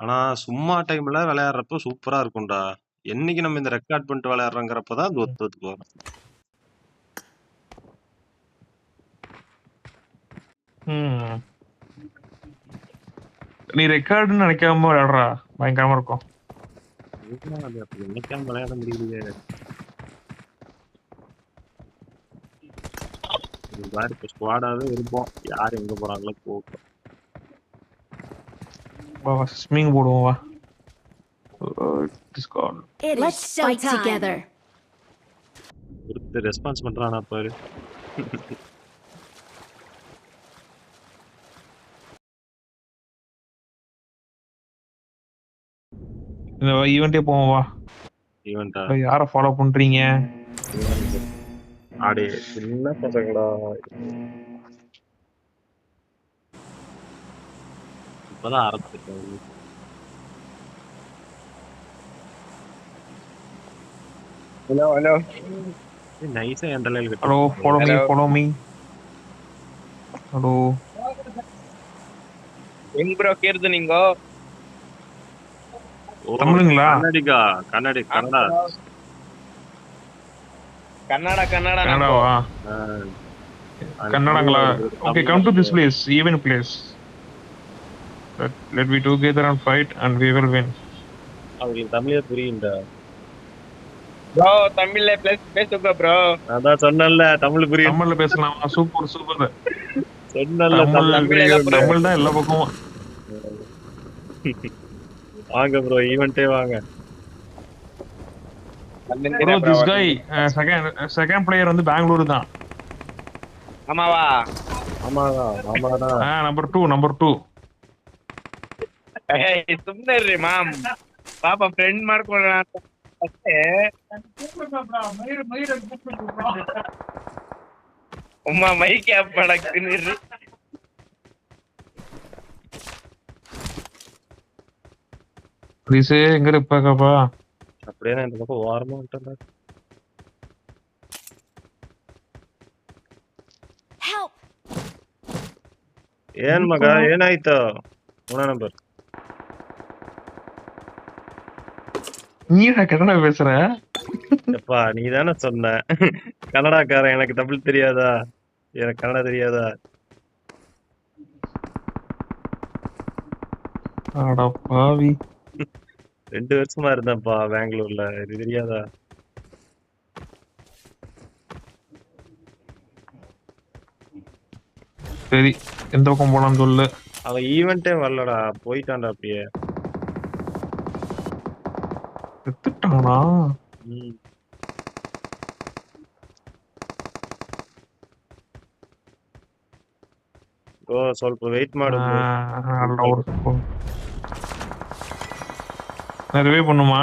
ஆனா சும்மா டைம்ல விளையாடுறப்ப சூப்பரா இருக்கும்டா. என்னைக்கு நம்ம இந்த ரெக்கார்ட் பண்ணிட்டு விளையாடுறோங்கிறப்ப தான் தோத்து தோத்து போறோம். ம். நீ ரெக்கார்டுன்னு நினைக்காம விளையாடுறா பயங்கரமா இருக்கும் அது அப்படி என்னைக்காவது விளையாட முடியலையே. ஒரு இப்ப ஸ்குவாடாவே இருப்போம். யார் எங்க போறாங்களோ போகட்டும். வா வா ஸ்விமிங் போடுவோம் வா டிஸ்கார்ட் fight showtime. together. ஒருத்தர் ரெஸ்பான்ஸ் பண்றானா பாரு. இந்த ஈவெண்ட்டே போவோம் வா ஈவென்ட்டா இப்ப யாரை ஃபாலோ பண்றீங்க ஆடே சின்ன பசங்களா. മുപ്പത് അറുപത്തി hello hello. Nice hello follow me follow me hello. എങ് ബ്രോ കേർദ നിങ്കോ തമിഴ്ங்களா കന്നഡിക Kannada Kannada Kannada Kannada Kannada കന്നഡങ്ങളാ okay come to this place even place let, let we together and fight and we will win. அவங்களுக்கு தமிழே புரியும்டா. ப்ரோ தமிழ்ல பேச பேசுங்க ப்ரோ அதான் சொன்னல தமிழ் புரியும். தமிழ்ல பேசலாம் சூப்பர் சூப்பர் சொன்னல தமிழ் தமிழ் தான் எல்லா பக்கமும். வாங்க ப்ரோ ஈவென்ட்டே வாங்க. Bro this guy second second player வந்து பெங்களூர் தான். ஆமாவா? ஆமாடா ஆமாடா number 2 number 2 ಸುಮ್ನೆ ಇರ್ರಿ ಮಾಮ್ ಪಾಪ ಫ್ರೆಂಡ್ ಮಾಡ್ಕೊಳ್ಳೋಣ ಅಂತ ಅಷ್ಟೇ ಉಮ್ಮ ಮೈ ಕ್ಯಾಪ್ ಮಾಡಾಕ್ತೀನಿ ಇರ್ರಿ ப்ளீஸ் எங்க இருப்பாக்கப்பா அப்படியே நான் இந்த பக்கம் ஓரமா வந்துட்டேன்டா Help! ಏನ್ ಮಗ ಏನಾಯ್ತು ಮೂಣ ನಂಬರ್ நீ நான் கன்னடா பேசுற? எப்பா நீ தானே சொன்ன. கன்னடாக்காரன் எனக்கு தமிழ் தெரியாதா? எனக்கு கன்னடா தெரியாதா? அட பாவி. ரெண்டு வருஷமா இருந்தேன்ப்பா பெங்களூர்ல. இது தெரியாதா? சரி எந்த பக்கம் போலாம்னு சொல்லு. அவன் ஈவென்ட்டே வரலடா போயிட்டான்டா அப்படியே. செத்துட்டானா ம். ಓ ಸ್ವಲ್ಪ ವೆಯ್ಟ್ ಮಾಡು bro. நல்ல ஒரு நிறையவே பண்ணுமா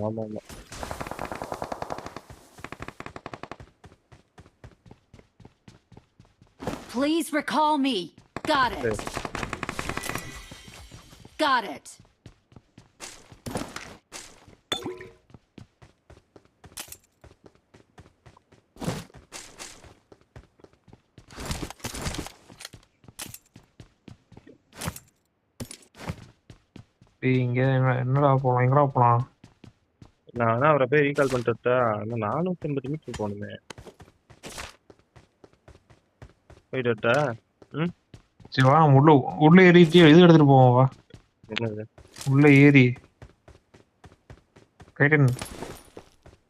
ஆமா ஆமா Please recall me. Got it. சரி. Got it. டேய் இங்க என்ன- என்னடா போலாம் எங்கடா போலாம்? நான் அவரை போய் ரீகால் பண்ணிட்டு? ஆனா நானூத்தி எண்பது மீட்டர் போகணுமே. போயிட்டு வரட்டா? சரி வா உள்ள உள்ள ஏறிட்டு இது எடுத்துட்டு போவோம் வா. என்னது? உள்ள ஏறி.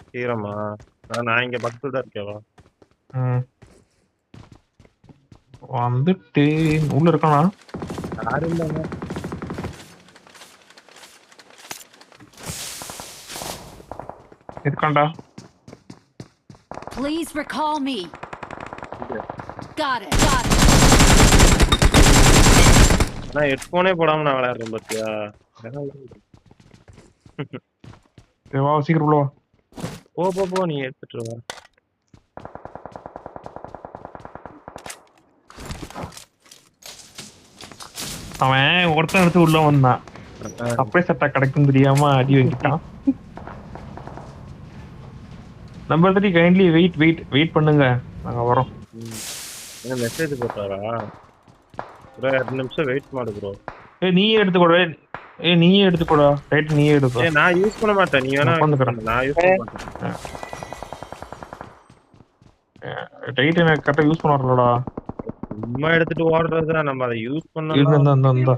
சீக்கிரமா நான் நான் இங்க பக்கத்துல தான் இருக்கேவா ம். வந்துட்டு உள்ள இருக்கானா யாரும் இல்லைங்க. இருக்கான்டா. Please recall me. Got it. Got it. ஆனா ஹெட்போனே போடாம நான் விளையாடுறேன் பாத்தியா? சரி வா சீக்கிரம் உள்ள வா. போ போ போ நீ எடுத்துட்டு வா. அவன் ஒருத்தன் எடுத்து உள்ள வந்தான். அப்படியே சட்டா கிடைக்கும் தெரியாம அடி வாங்கிட்டான். Number three kindly wait wait wait பண்ணுங்க. நாங்க வரோம். என்ன மெசேஜ் போட்டாரா? ப்ரோ ரெண்டு நிமிஷம் வெயிட் மாடு ப்ரோ ஏய் நீ எடுத்து கூட ஏய் நீயே எடுத்துக்கோடா. ரைட் நீயே எடுப்பா ஏய் நான் யூஸ் பண்ண மாட்டேன். நீ வேணா நான் உட்காந்துக்கிறேன். நான் யூஸ் பண்ண மாட்டேன். ரைட் எனக்கு கரெக்டா யூஸ் பண்ண வரலடா. சும்மா எடுத்துட்டு ஓடுறதுதான் நம்ம அதை யூஸ் பண்ணலாம். இந்த இந்த இந்த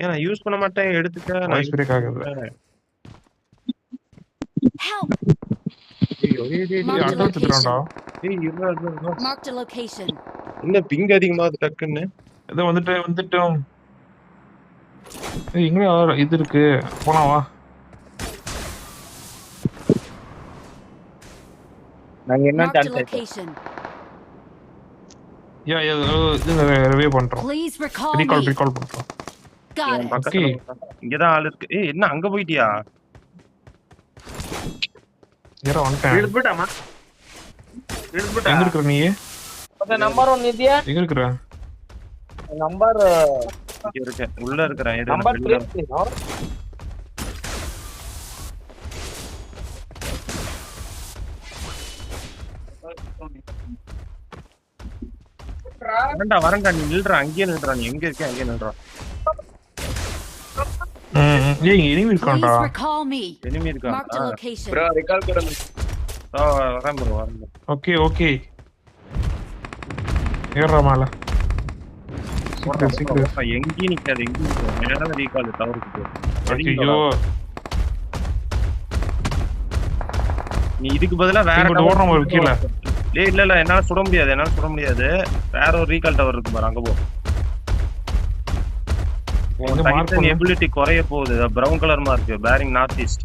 ஏன் நான் யூஸ் பண்ண மாட்டேன். எடுத்துக்க. நான் பிரேக் ஆகுது. Help! டேய், இருடா, இருடா, location. என்ன பிங் அதிகமாகுது டக்குன்னு? இது வந்துட்டு வந்துட்டோம். ஏய், எங்கடா இது இருக்கு. போலாம் வா. நாங்க என்ன location. யா யா, இது ரிவ்யூ பண்றோம். Please recall recall me. Recall பண்றோம். Got it. பக்கத்துல இங்கதான் ஆள் இருக்கு. ஏய் என்ன அங்க போயிட்டியா? ஏறா வந்துட்டேன் ಇಳಿದ್ಬಿಟ್ಟಮ್ಮ ಇಳಿದ್ಬಿಟ್ಟ எங்க இருக்கிற நீ ಮತ್ತೆ ನಂಬರ್ ಒಂದ್ ಇದೆಯಾ எங்க இருக்கிற ನಂಬರ್ இங்க இருக்கேன் உள்ள இருக்கிறேன் எடு, ನಂಬರ್ நான் வெளில ತ್ರೀ வரேன்டா வரேன்டா நீ நில்றா அங்கேயே நில்றா நீ எங்க இருக்க அங்கேயே நில்றா ம் ம். ஏய் நிக்காது எங்கேயும் ரீகால் டவருக்கு நீ இதுக்கு பதிலா வேற ஓடுறோம் ஒரு கீழே. இல்ல இல்ல என்னால சுட முடியாது என்னால சுட முடியாது. வேற ஒரு ரீகால் டவர் இருக்கு பாரு அங்க போ. எபிலிட்டி குறைய போகுது. Brown colour mark bearing north east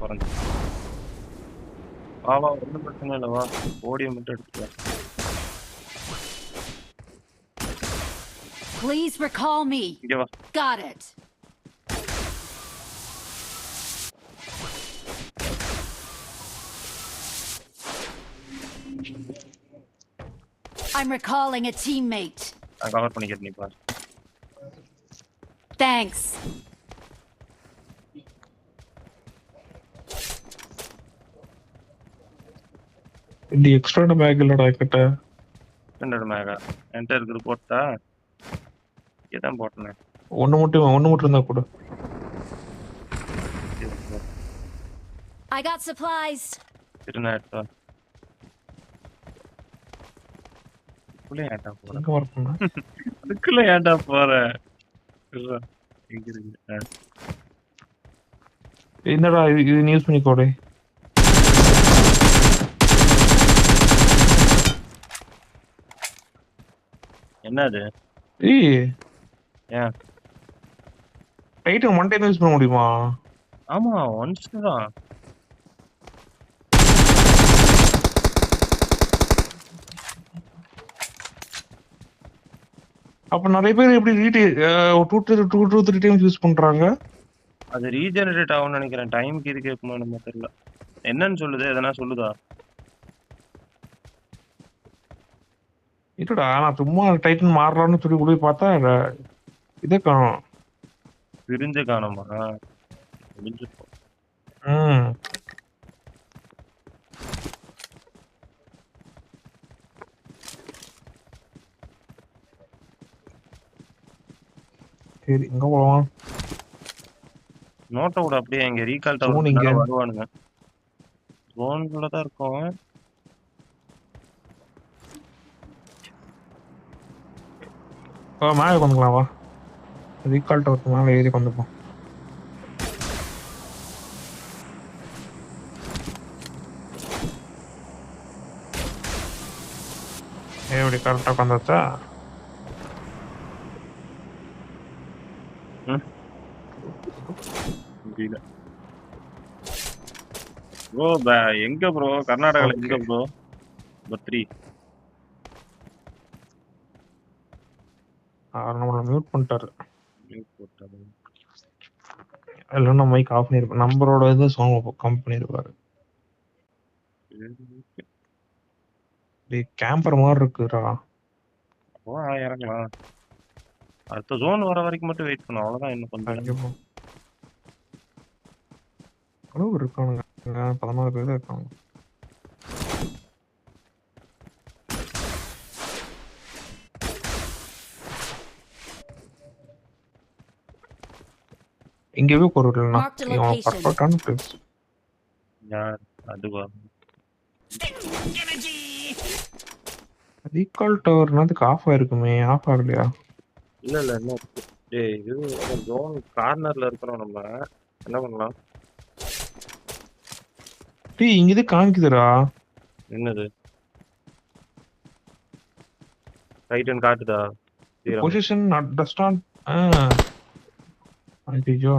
குறைஞ்சு. வா வா ஒன்றும் பிரச்சனை இல்லை. வா ஓடிய மட்டும் எடுத்துக்கலாம். Please recall me. Got it. I'm recalling a teammate. நான் கவர் பண்ணிக்கிறேன் நீ பாரு Thanks. இந்த எக்ஸ்ட்ரா பேக் இல்லடா கிட்ட ஸ்டாண்டர்ட் மேகா என்கிட்ட இருக்கிற போட்டா? இங்கே தான் போட்டேன். ஒண்ணு மட்டும் ஒண்ணு மட்டும் இருந்தா கூட. I got supplies. திருநா எடுத்தா அதுக்குள்ள ஏன்டா போற? எங்க அதுக்குள்ள ஏன்டா போற. எங்க இருக்கு. என்னடா இது இது நியூஸ் பண்ணி கோடே? என்ன அது ஏய். ஏன்? டைட்டன் ஒன் டைம் யூஸ் பண்ண முடியுமா? ஆமா ஒன்ஸ் தான். அப்ப நிறைய பேர் எப்படி ரீடே two two two three times use பண்றாங்க? அது ரீஜெனரேட் ஆகும்னு நினைக்கிறேன். டைம்க்கு இது கேட்குமா நம்ம தெரியல. என்னன்னு சொல்லுது எதனா சொல்லுதா? இல்லடா நான் சும்மா டைட்டன் மாறலாம்னு சொல்லி உள்ள பார்த்தா இதே காணும். பிரிஞ்சு காணுமா. ம். சரி எங்க போலாம்? நோட்டை விட அப்படியே இங்க ரீகால் டவர் இங்க. வருவானுங்க. ஜோன்குள்ள தான் இருக்கும். வா மேலே வந்துக்கலாம் வா. ரீகால் டவருக்கு மேலே ஏறி வந்துப்போம் எப்படி கரெக்டாக உட்காந்துச்சா ப்ரோ எங்க ப்ரோ கர்நாடகால எங்க ப்ரோ நம்பர் த்ரீ அவர் நம்மளை மியூட் பண்ணிட்டாரு. இல்லைன்னா மைக் ஆஃப் பண்ணிருப்பாரு நம்பரோட இது சாங் கம் பண்ணிருப்பாரு. கேம்பர் மாதிரி இருக்குடா இறங்கலாம். அடுத்த ஜோன் வர வரைக்கும் மட்டும் வெயிட் பண்ணும் அவ்வளவுதான் என்ன கொஞ்சம் அளவு இருக்கானுங்க. பதினாலு பேர் தான் இருக்காங்க இங்கவே பொருள்னா இவன் பர்ஃபெக்ட்டான பிளேஸ் யார் ரீகால் டவர்னா அதுக்கு ஆஃப் ஆயிருக்குமே. ஆஃப் ஆகலையா? இல்ல இல்ல என்ன? டேய் இது ஜோன் கார்னர்ல இருக்கிறோம் நம்ம. என்ன பண்ணலாம்? டேய் இங்க இது காமிக்குதுடா. என்னது? டைட்டன் காட்டுதா. பொசிஷன் நாட் ஐயோ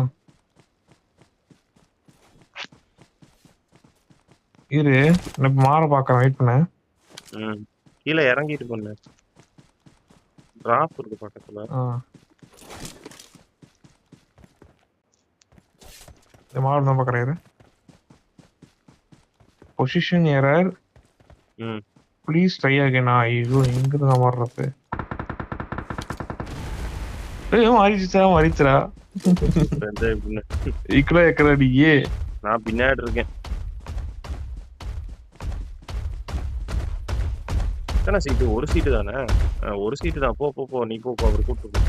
இரு நான் மாற பாக்குறேன் வெயிட் பண்ண. ம். கீழே இறங்கிட்டு பண்ணு. டிராப் இருக்கு பக்கத்துல. இந்த தான் பாக்குறேன் இரு. பொசிஷன் எரர் ப்ளீஸ் ட்ரை அகைனா ஐயோ எங்க இருந்து மாறுறது. ஏய் மாறிச்சுடா மாறிச்சுடா. இக்கடா எக்கடா நீயே நான் பின்னாடி இருக்கேன். எத்தனை சீட்டு ஒரு சீட்டு தானே? ஒரு சீட்டு தான். போ போ போ. நீ போ போ. அவர் கூப்பிட்டு.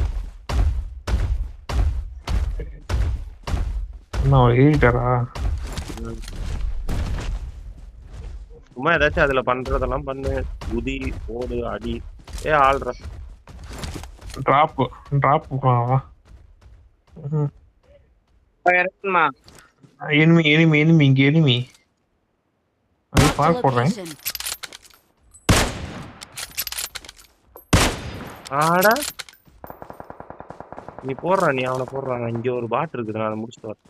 சும்மா ஏதாச்சும் அதுல பண்றதெல்லாம் பண்ணு. குதி ஓடு அடி. ஏ ஆள்ற. Drop drop enemy enemy enemy இங்க எனிமி. அது பார்க் போடுறேன். ஆடா. நீ போடுற நீ அவனை போடுறாங்க இங்க ஒரு பாட் இருக்குது நான் அதை முடிச்சுட்டு வரேன்.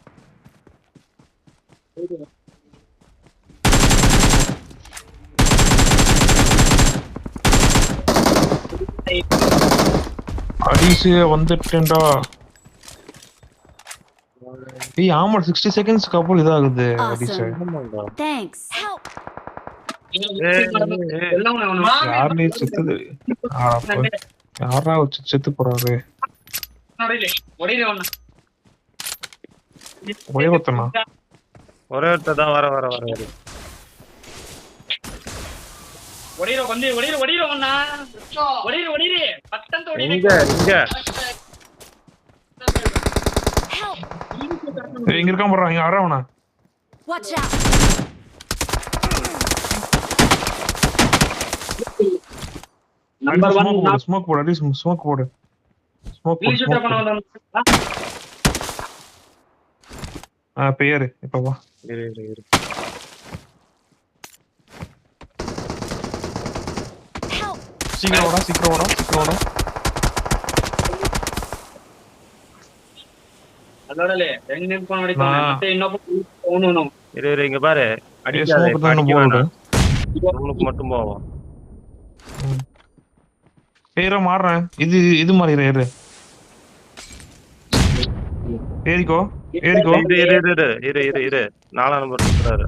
அடிசு வந்துட்டேன்டா. ஏய் ஆமா சிக்ஸ்டி செகண்ட்ஸ்க்கு அப்புறம் இதாகுது அடிசு. செத்துது. போ. யாரா வச்சு செத்து போறாரு. ஒரே ஒருத்தனா ஒரே ஒருத்தர் தான் வர வர வர வர ஒடையிலே, வந்து, ஒடையிலே, ஒடையிலே அவனா. ஒடையிலே, ஒடையிலே. பத்தந்து இங்க இங்க இருக்கான் போடுறான் இங்க வரவனா out. Number one, ஸ்மோக் போடு அடி ஸ்மோக் போடு ஸ்மோக் போடு smoke பண்ண. ஆ பேரு இப்ப வா. இரு இரு இரு. சீக்கிரம் வாடா சீக்கிரம் வாடா சீக்கிரம் வாடா அதோடலே, எங்க வரைக்கும் நான்- மத்த இன்னொரு. இரு இரு இங்க பாரு. அடிக்காத அடிக்க வேணாம். ரூமுக்கு மட்டும் போவோம். பேரை மாறுறேன். இது இது மாதிரி இரு. ஏறிக்கோ ஏறிக்கோ. இரு இரு இரு இரு இரு இரு இரு. நாலாம் நம்பர் இருக்கிறாரு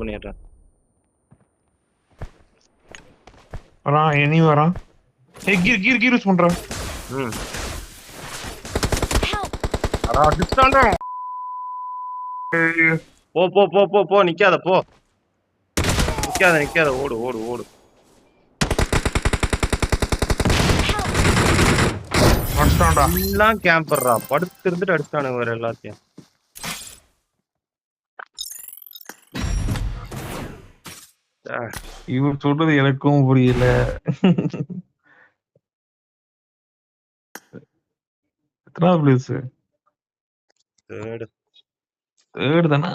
பண்ணிடுறேன். வரான் இனி வரான். ஏய் கீர் கீர் கீர் யூஸ் பண்றேன். ம். அடா போ போ போ போ போ நிக்காத போ. நிக்காத நிக்காத ஓடு ஓடு ஓடு. அடிச்சிட்டான்டா. எல்லாம் கேம்பர்ரா. படுத்து இருந்துட்டு அடிச்சிட்டானுங்க வேற எல்லாத்தையும். இவர் சொல்றது எனக்கும் புரியல. எத்தனாவது பிளேஸ் third. தேர்ட் தானே?